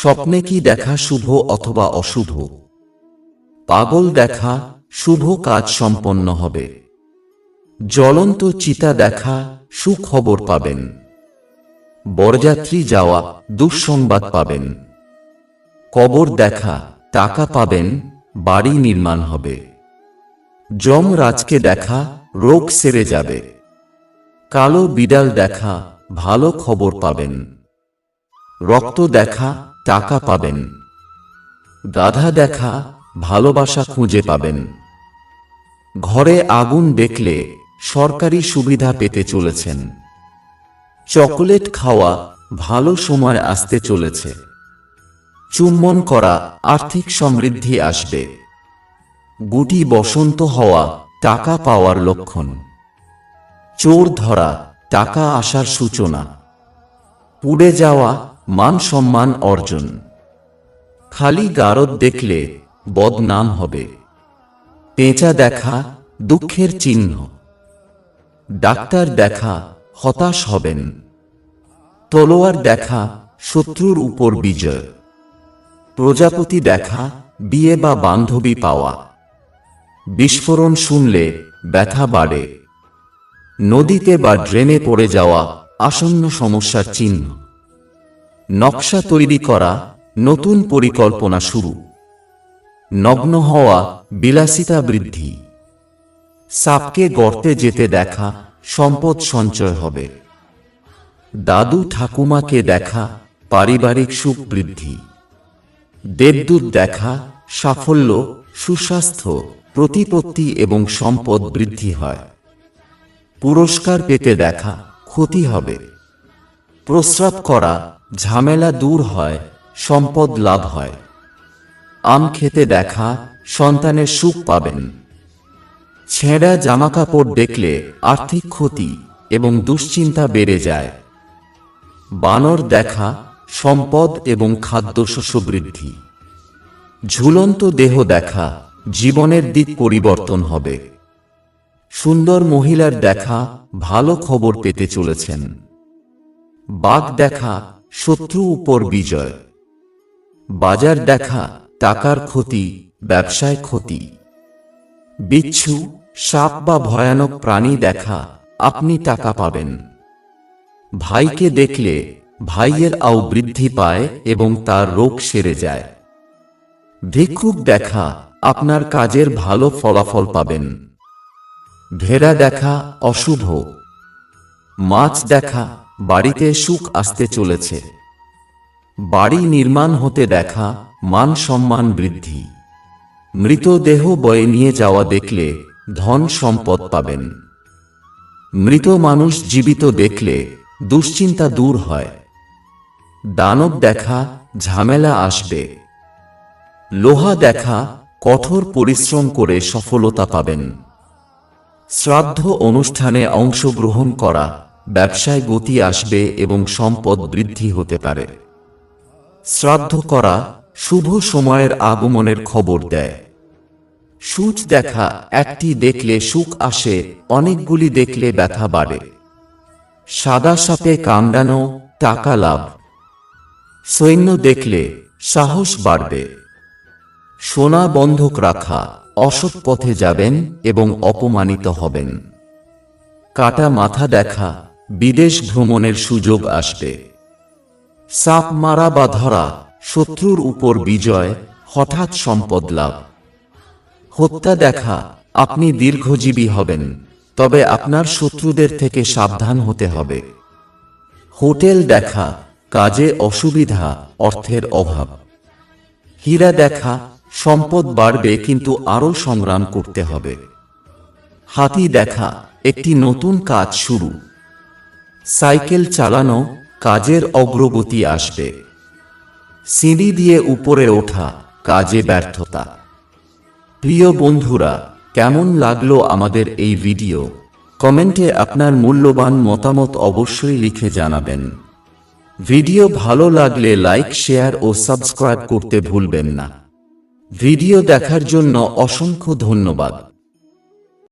স্বপ্নে কি দেখা শুভ অথবা অশুভ? পাগল দেখা, শুভ কাজ সম্পন্ন হবে। জ্বলন্ত চিতা দেখা, সুখবর পাবেন। বরযাত্রী যাওয়া, দুঃসংবাদ পাবেন। কবর দেখা, টাকা পাবেন, বাড়ি নির্মাণ হবে। যমরাজকে দেখা, রোগ সেরে যাবে। কালো বিড়াল দেখা, ভালো খবর পাবেন। রক্ত দেখা টাকা পাবেন। গাধা দেখা ভালোবাসা খুঁজে পাবেন। ঘরে আগুন দেখলে সরকারি সুবিধা পেতে চলেছেন। চকোলেট খাওয়া ভালো সময় আসতে চলেছে। চুম্বন করা আর্থিক সমৃদ্ধি আসবে। গুটি বসন্ত হওয়া টাকা পাওয়ার লক্ষণ। চোর ধরা টাকা আসার সূচনা। পুড়ে যাওয়া মান সম্মান অর্জন। খালি গারদ দেখলে বদনাম হবে। পেঁচা দেখা দুঃখের চিহ্ন। ডাক্তার দেখা হতাশ হবেন। তলোয়ার দেখা শত্রুর উপর বিজয়। প্রজাপতি দেখা বিয়ে বা বান্ধবী পাওয়া। বিস্ফোরণ শুনলে ব্যথা বাড়ে। নদীতে বা ড্রেনে পড়ে যাওয়া আসন্ন সমস্যার চিহ্ন। নকশা তৈরি করা নতুন পরিকল্পনা শুরু। নগ্ন হওয়া বিলাসিতা বৃদ্ধি। সাপকে গর্তে যেতে দেখা সম্পদ সঞ্চয় হবে। দাদু ঠাকুমাকে দেখা পারিবারিক সুখ বৃদ্ধি। দেবদূত দেখা সাফল্য, সুস্বাস্থ্য, প্রতিপত্তি এবং সম্পদ বৃদ্ধি হয়। পুরস্কার পেতে দেখা ক্ষতি হবে। প্রস্রাব করা ঝামেলা দূর হয়, সম্পদ লাভ হয়। আম খেতে দেখা, সন্তানের সুখ পাবেন। ছেঁড়া জামাকাপড় দেখলে আর্থিক ক্ষতি এবং দুশ্চিন্তা বেড়ে যায়। বানর দেখা, সম্পদ এবং খাদ্যশস্য বৃদ্ধি। ঝুলন্ত দেহ দেখা, জীবনের দিক পরিবর্তন হবে। সুন্দর মহিলার দেখা, ভালো খবর পেতে চলেছেন। বাঘ দেখা শত্রু উপর বিজয়। বাজার দেখা, টাকার ক্ষতি, ব্যবসায় ক্ষতি। বিচ্ছু, সাপ বা ভয়ানক প্রাণী দেখা, আপনি টাকা পাবেন। ভাইকে দেখলে, ভাইয়ের আও বৃদ্ধি পায় এবং তার রোগ সেরে যায়। ভিক্ষুক দেখা, আপনার কাজের ভালো ফলাফল পাবেন। ভেড়া দেখা, অশুভ। মাছ দেখা বাড়িতে সুখ আসতে চলেছে। বাড়ি নির্মাণ হতে দেখা মান সম্মান বৃদ্ধি। মৃতদেহ বয়ে নিয়ে যাওয়া দেখলে ধন সম্পদ পাবেন। মৃত মানুষ জীবিত দেখলে দুশ্চিন্তা দূর হয়। দানব দেখা ঝামেলা আসবে। লোহা দেখা কঠোর পরিশ্রম করে সফলতা পাবেন। শ্রাদ্ধ অনুষ্ঠানে অংশগ্রহণ করা ব্যবসায় গতি আসবে এবং সম্পদ বৃদ্ধি হতে পারে। শ্রাদ্ধ করা শুভ সময়ের আগমনের খবর দেয়। সূচ দেখা, একটি দেখলে সুখ আসে, অনেকগুলি দেখলে ব্যথা বাড়ে। সাদা সাপে কামড়ানো, টাকা লাভ। সৈন্য দেখলে সাহস বাড়বে। সোনা বন্ধক রাখা, অসৎ পথে যাবেন এবং অপমানিত হবেন। কাটা মাথা দেখা বিদেশ ভ্রমণের সুযোগ আসবে। সাপ মারা বা ধরা, শত্রুর উপর বিজয়, হঠাৎ সম্পদ লাভ। হত্যা দেখা, আপনি দীর্ঘজীবী হবেন, তবে আপনার শত্রুদের থেকে সাবধান হতে হবে। হোটেল দেখা, কাজে অসুবিধা, অর্থের অভাব। হীরা দেখা, সম্পদ বাড়বে কিন্তু আরও সংগ্রাম করতে হবে। হাতি দেখা, একটি নতুন কাজ শুরু। সাইকেল চালানো কাজের অগ্রগতি আসবে। সিঁড়ি দিয়ে উপরে ওঠা কাজে ব্যর্থতা। প্রিয় বন্ধুরা, কেমন লাগল আমাদের এই ভিডিও? কমেন্টে আপনার মূল্যবান মতামত অবশ্যই লিখে জানাবেন। ভিডিও ভালো লাগলে লাইক, শেয়ার ও সাবস্ক্রাইব করতে ভুলবেন না। ভিডিও দেখার জন্য অসংখ্য ধন্যবাদ।